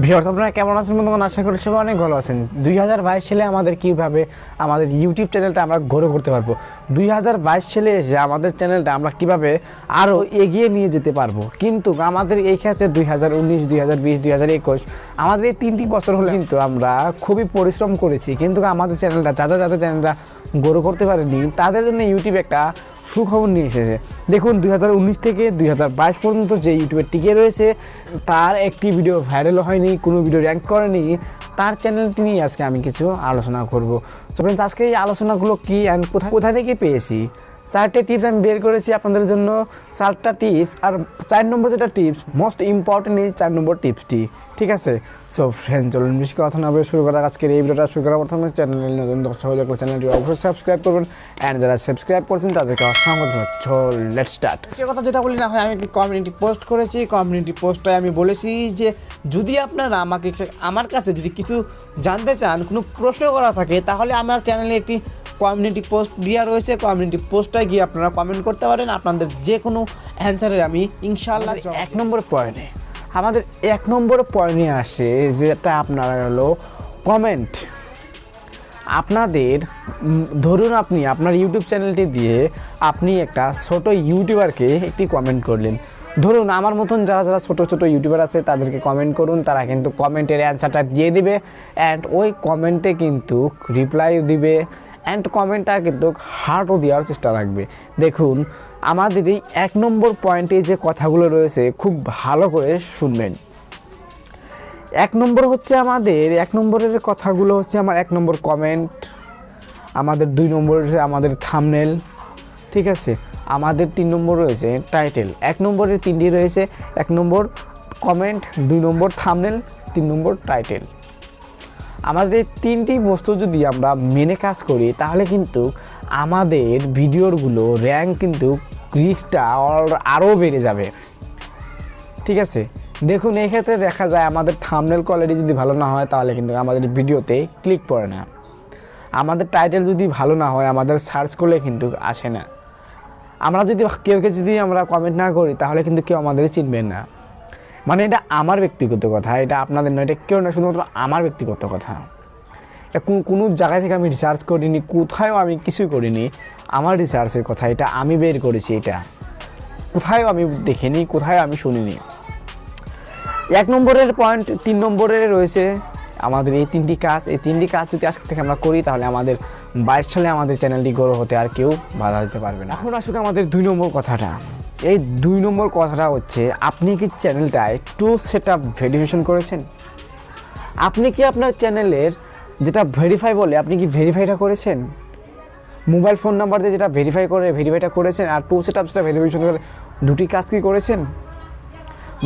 Viewers আপনারা কেমন আছেন বন্ধুগণ? আশা করি সবাই অনেক ভালো আছেন। দুই হাজার বাইশ সালে আমাদের কীভাবে আমাদের ইউটিউব চ্যানেলটা আমরা গড়ে করতে পারব? দুই হাজার বাইশ সালে এসে আমাদের চ্যানেলটা আমরা কীভাবে আরও এগিয়ে নিয়ে যেতে পারব? কিন্তু আমাদের এই ক্ষেত্রে দুই হাজার উনিশ, দুই হাজার বিশ, দুই হাজার একুশ, আমাদের এই তিনটি বছর হলে কিন্তু আমরা খুবই পরিশ্রম করেছি। কিন্তু আমাদের চ্যানেলটা যাদের যাদের চ্যানেলটা গড়ে করতে পারেনি, তাদের জন্য ইউটিউব একটা সুখবর নিয়ে এসেছে। দেখুন, দুই হাজার উনিশ থেকে দুই হাজার বাইশ পর্যন্ত যে ইউটিউবে টিকে রয়েছে, তার একটি ভিডিও ভাইরাল হয়নি, কোনো ভিডিও র্যাঙ্ক করেনি। তার চ্যানেলটি নিয়ে আজকে আমি কিছু আলোচনা করব। ফ্রেন্ডস আজকে এই আলোচনাগুলো কী অ্যান্ড কোথায় কোথা থেকে পেয়েছি? চারটে টিপস আমি বের করেছি আপনাদের জন্য। চারটা টিপস আর চার নম্বর যেটা টিপস মোস্ট ইম্পর্টেন্ট এই চার নম্বর টিপসটি ঠিক আছে? সো ফ্রেন্ড চলুন বেশি কথা না বলে শুরু করা আজকের এই ভিডিওটা শুরু করার প্রথমে চ্যানেল নতুন দর্শক হলে চ্যানেলটি অবশ্যই সাবস্ক্রাইব করবেন। অ্যান্ড যারা সাবস্ক্রাইব করছেন, তাদেরকে অসংখ্য ধন্যবাদ। লেট স্টার্ট সে কথা যেটা বলি না হয় আমি একটি কমিউনিটি পোস্ট করেছি। কমিউনিটি পোস্টটায় আমি বলেছি যে, যদি আপনারা আমাকে, আমার কাছে যদি কিছু জানতে চান, কোনো প্রশ্ন করা থাকে, তাহলে আমার চ্যানেলে একটি কমিউনিটি পোস্ট দেওয়া রয়েছে। কমিউনিটি পোস্টটায় গিয়ে আপনারা কমেন্ট করতে পারেন। আপনাদের যে কোনো অ্যান্সারের আমি ইনশাল্লাহ এক নম্বর পয়েন্টে আমাদের এক নম্বর পয়েন্টে আসে যেটা আপনারা হলো কমেন্ট আপনাদের ধরুন আপনি আপনার ইউটিউব চ্যানেলটি দিয়ে আপনি একটা ছোট ইউটিউবারকে একটি কমেন্ট করলেন। ধরুন আমার মতন যারা যারা ছোট ছোট ইউটিউবার আছে তাদেরকে কমেন্ট করুন তারা কিন্তু কমেন্টের অ্যান্সারটা দিয়ে দিবে। অ্যান্ড ওই কমেন্টে কিন্তু রিপ্লাই দিবে। অ্যান্ড কমেন্টটা কিন্তু হার্টও দেওয়ার চেষ্টা রাখবে। দেখুন আমাদের এই এক নম্বর পয়েন্টে যে কথাগুলো রয়েছে, খুব ভালো করে শুনবেন। এক নম্বর হচ্ছে আমাদের, এক নম্বরের কথাগুলো হচ্ছে আমার এক নম্বর কমেন্ট আমাদের দুই নম্বর আমাদের থামনেল ঠিক আছে? আমাদের তিন নম্বর রয়েছে টাইটেল এক নম্বরের তিনটি রয়েছে, এক নম্বর কমেন্ট দুই নম্বর থামনেল তিন নম্বর টাইটেল আমাদের তিনটি বস্তু যদি আমরা মেনে কাজ করি, তাহলে কিন্তু আমাদের ভিডিওরগুলো র্যাঙ্ক কিন্তু রিক্সটা আরও বেড়ে যাবে। ঠিক আছে? দেখুন, এই ক্ষেত্রে দেখা যায় আমাদের থামনেল কোয়ালিটি যদি ভালো না হয়, তাহলে কিন্তু আমাদের ভিডিওতে ক্লিক পড়ে না। আমাদের টাইটেল যদি ভালো না হয়, আমাদের সার্চ করলে কিন্তু আসে না। আমরা যদি কেউ কেউ যদি আমরা কমেন্ট না করি, তাহলে কিন্তু কেউ আমাদের চিনবেন না। মানে এটা আমার ব্যক্তিগত কথা, এটা আপনাদের নয়, এটা কেউ না শুধুমাত্র আমার ব্যক্তিগত কথা। এটা কোনো জায়গা থেকে আমি রিসার্চ করিনি, কোথায়ও আমি কিছুই করিনি, আমার রিসার্চের কথা, এটা আমি বের করেছি এটা। কোথায়ও আমি দেখিনি কোথায় আমি শুনিনি। এক নম্বরের পয়েন্ট তিন নম্বরের রয়েছে আমাদের এই তিনটি কাজ। এই তিনটি কাজ যদি আজকে থেকে আমরা করি, তাহলে আমাদের বাইশ সালে আমাদের চ্যানেলটি গড়ো হতে আর কেউ বাধা দিতে পারবে না। এখন আসুক আমাদের দুই নম্বর কথাটা। এই দুই নম্বর কথাটা হচ্ছে, আপনি কি চ্যানেলটায় টু সেট আপ ভেরিফিকেশন করেছেন? আপনি কি আপনার চ্যানেলের যেটা ভেরিফাই বলে, আপনি কি ভেরিফাইটা করেছেন? মোবাইল ফোন নাম্বার দিয়ে যেটা ভেরিফাই করে ভেরিফাইটা করেছেন, আর টু সেট আপ সেটা ভেরিফিকেশন করে, দুটি কাজ কি করেছেন?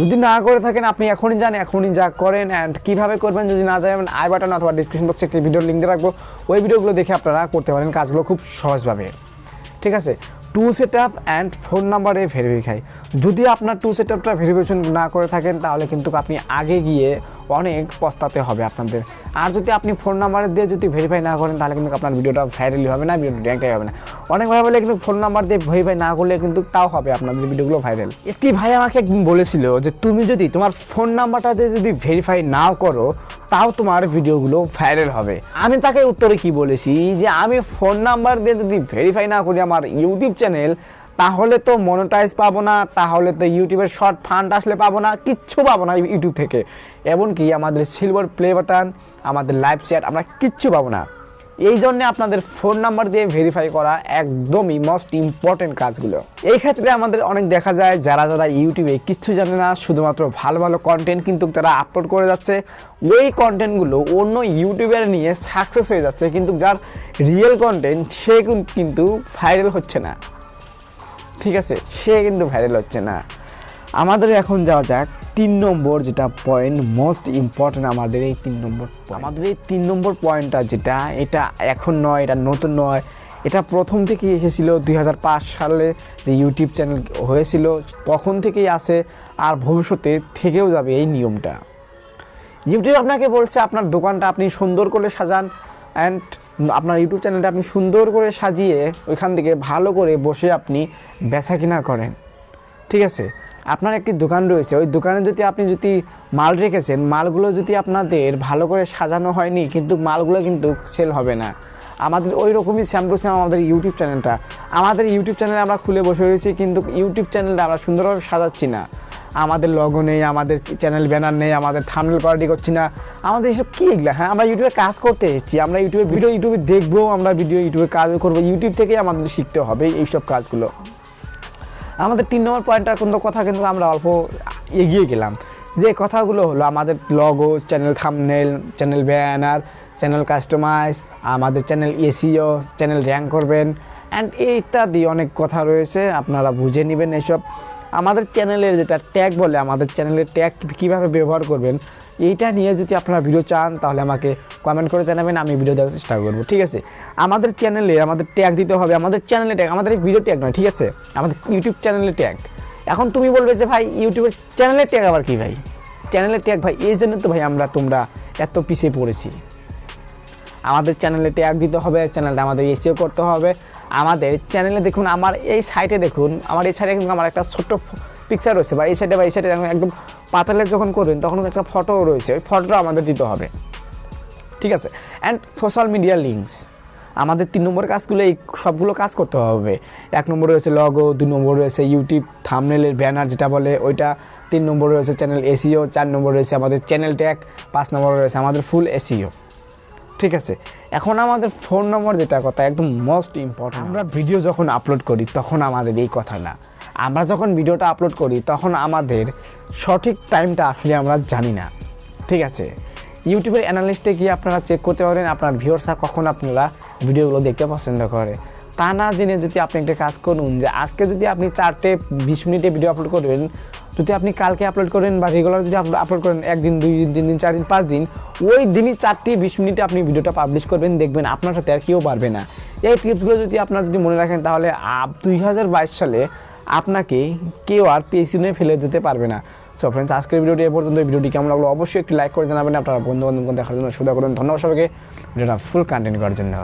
যদি না করে থাকেন, আপনি এখনই যান, এখনই যা করেন অ্যান্ড কীভাবে করবেন যদি না জানেন আই বাটন অথবা ডিসক্রিপশন বক্সে একটি ভিডিওর লিঙ্ক দিয়ে রাখব। ওই ভিডিওগুলো দেখে আপনারা করতে পারেন কাজগুলো খুব সহজভাবে। ঠিক আছে? Two set up and phone নাম্বারে ভেরিফাই যদি আপনার টু সেট আপটা ভেরিফিকেশন না করে থাকেন, তাহলে কিন্তু আপনি আগে গিয়ে অনেক পস্তাতে হবে আপনাদের। আর যদি আপনি ফোন নাম্বার দিয়ে যদি ভেরিফাই না করেন, তাহলে কিন্তু আপনার ভিডিওটা ভাইরালি হবে না ভিডিও র্যাঙ্কটাই হবে না। অনেক ভাই বলে কিন্তু ফোন নাম্বার দিয়ে ভেরিফাই না করলে কিন্তু তাও হবে, আপনাদের ভিডিওগুলো ভাইরাল একটি ভাই আমাকে একদিন বলেছিল যে, তুমি যদি তোমার ফোন নাম্বারটা দিয়ে যদি ভেরিফাই নাও করো, তাও তোমার ভিডিওগুলো ভাইরাল হবে। আমি তাকে উত্তরে কি বলেছি? যে, আমি ফোন নাম্বার দিয়ে যদি ভেরিফাই না করি আমার ইউটিউব চ্যানেল তাহলে তো মনিটাইজ পাবো না, তাহলে তো ইউটিউবের শর্ট ফান্ড আসলে পাবো না, কিচ্ছু পাবো না ইউটিউব থেকে। এমনকি আমাদের সিলভার প্লে বাটন আমাদের লাইভ চ্যাট আমরা কিচ্ছু পাবো না। এই জন্য আপনাদের ফোন নাম্বার দিয়ে ভেরিফাই করা একদমই মোস্ট ইম্পর্টেন্ট কাজগুলো। এই ক্ষেত্রে আমাদের অনেক দেখা যায়, যারা যারা ইউটিউবে কিচ্ছু জানে না, শুধুমাত্র ভালো ভালো কন্টেন্ট কিন্তু তারা আপলোড করে যাচ্ছে, ওই কন্টেন্টগুলো অন্য ইউটিউবার নিয়ে সাকসেস হয়ে যাচ্ছে, কিন্তু যার রিয়েল কন্টেন্ট সে কিন্তু ভাইরাল হচ্ছে না। ঠিক আছে, সে কিন্তু ভাইরাল হচ্ছে না। আমাদের এখন যাওয়া যাক, তিন নম্বর যেটা পয়েন্ট মোস্ট ইম্পর্টেন্ট আমাদের এই তিন নম্বর আমাদের এই তিন নম্বর পয়েন্টটা যেটা, এটা এখন নয়, এটা নতুন নয়। এটা প্রথম থেকেই এসেছিল দুই সালে যে ইউটিউব চ্যানেল হয়েছিল, তখন থেকেই আসে আর ভবিষ্যতে থেকেও যাবে এই নিয়মটা। ইউটিউব আপনাকে বলছে আপনার দোকানটা আপনি সুন্দর করে সাজান অ্যান্ড আপনার ইউটিউব চ্যানেলটা আপনি সুন্দর করে সাজিয়ে ওইখান থেকে ভালো করে বসে আপনি বেচা কিনা করেন। ঠিক আছে? আপনার একটি দোকান রয়েছে। ওই দোকানে যদি আপনি যদি মাল রেখেছেন, মালগুলো যদি আপনাদের ভালো করে সাজানো হয়নি, কিন্তু মালগুলো কিন্তু সেল হবে না। আমাদের ওই রকমই সেম টু সেম আমাদের ইউটিউব চ্যানেলটা। আমাদের ইউটিউব চ্যানেল আমরা খুলে বসে রয়েছি, কিন্তু ইউটিউব চ্যানেলটা আমরা সুন্দরভাবে সাজাচ্ছি না। আমাদের লগো নেই, আমাদের চ্যানেল ব্যানার নেই, আমাদের থামনেল পার্টি করছি না। আমাদের এসব কী এগুলো? হ্যাঁ আমরা ইউটিউবে কাজ করতে এসেছি। আমরা ইউটিউবে ভিডিও ইউটিউবে দেখব, আমরা ভিডিও ইউটিউবে কাজও করব। ইউটিউব থেকেই আমাদের শিখতে হবে এইসব কাজগুলো। আমাদের তিন নম্বর পয়েন্টটার কিন্তু কথা কিন্তু আমরা অল্প এগিয়ে গেলাম। যে কথাগুলো হলো, আমাদের logo channel thumbnail channel banner channel customize আমাদের চ্যানেল এসিও চ্যানেল র্যাঙ্ক করবেন। অ্যান্ড এই ইত্যাদি অনেক কথা রয়েছে, আপনারা বুঝে নেবেন এসব। আমাদের চ্যানেলের যেটা ট্যাগ বলে, আমাদের চ্যানেলের ট্যাগ কীভাবে ব্যবহার করবেন, এইটা নিয়ে যদি আপনারা ভিডিও চান, তাহলে আমাকে কমেন্ট করে জানাবেন, আমি ভিডিও দেওয়ার চেষ্টা করব, ঠিক আছে? আমাদের চ্যানেলে আমাদের ট্যাগ দিতে হবে, আমাদের চ্যানেলে ট্যাগ আমাদের ভিডিও ট্যাগ নয়, ঠিক আছে? আমাদের ইউটিউব চ্যানেলে ট্যাগ এখন তুমি বলবে যে, ভাই ইউটিউবের চ্যানেলের ট্যাগ আবার কি ভাই? চ্যানেলের ট্যাগ ভাই, এই জন্য তো ভাই আমরা তোমরা এত পিছিয়ে পড়েছি। আমাদের চ্যানেলে ট্যাগ দিতে হবে চ্যানেলটা আমাদের এসিও করতে হবে। আমাদের চ্যানেলে দেখুন, আমার এই সাইটে দেখুন, আমার এই সাইডে কিন্তু আমার একটা ছোট্ট পিকচার রয়েছে বা এই সাইডে বা এই সাইডে একদম পাতালে যখন করবেন, তখন একটা ফটো রয়েছে, ওই ফটোটা আমাদের দিতে হবে। ঠিক আছে? অ্যান্ড সোশ্যাল মিডিয়া লিঙ্কস আমাদের তিন নম্বর কাজগুলো, এই সবগুলো কাজ করতে হবে। এক নম্বরে রয়েছে লগো দুই নম্বর রয়েছে ইউটিউব থামনেলের ব্যানার যেটা বলে, ওইটা তিন নম্বর রয়েছে চ্যানেল এসিও চার নম্বর রয়েছে আমাদের চ্যানেল ট্যাগ পাঁচ নম্বর রয়েছে আমাদের ফুল এসিও ঠিক আছে, এখন আমাদের ফোন নম্বর যেটা কথা একদম মোস্ট ইম্পর্টেন্ট আমরা ভিডিও যখন আপলোড করি, তখন আমাদের এই কথা না। আমরা যখন ভিডিওটা আপলোড করি, তখন আমাদের সঠিক টাইমটা আসলে আমরা জানি না। ঠিক আছে ইউটিউবের অ্যানালিস্টে গিয়ে আপনারা চেক করতে পারেন, আপনার ভিউয়ার্সরা কখন আপনারা ভিডিওগুলো দেখতে পছন্দ করে। তা না জেনে যদি আপনি একটা কাজ করুন যে আজকে যদি আপনি চারটে বিশ মিনিটে ভিডিও আপলোড করবেন যদি আপনি কালকে আপলোড করেন বা রেগুলার যদি আপলোড করেন, একদিন, দুই দিন, তিন দিন, চার দিন, পাঁচ দিন, ওই দিনই চারটি, বিশ মিনিটে আপনি ভিডিওটা পাবলিশ করবেন, দেখবেন আপনার সাথে আর কেউ পারবে না। এই টিপসগুলো যদি আপনার যদি মনে রাখেন, তাহলে দুই হাজার বাইশ সালে আপনাকে কেউ আর পেছনে ফেলে দিতে পারবে না। সো ফ্রেন্ডস আজকের ভিডিওটি এ পর্যন্ত। ভিডিওটি কেমন লাগল অবশ্যই একটি লাইক করে জানাবেন। আপনারা বন্ধু বান্ধবকে দেখার জন্য সুবিধা করুন। ধন্যবাদ সবাইকে। ভিডিওটা ফুল কন্টেন্ট করার জন্য।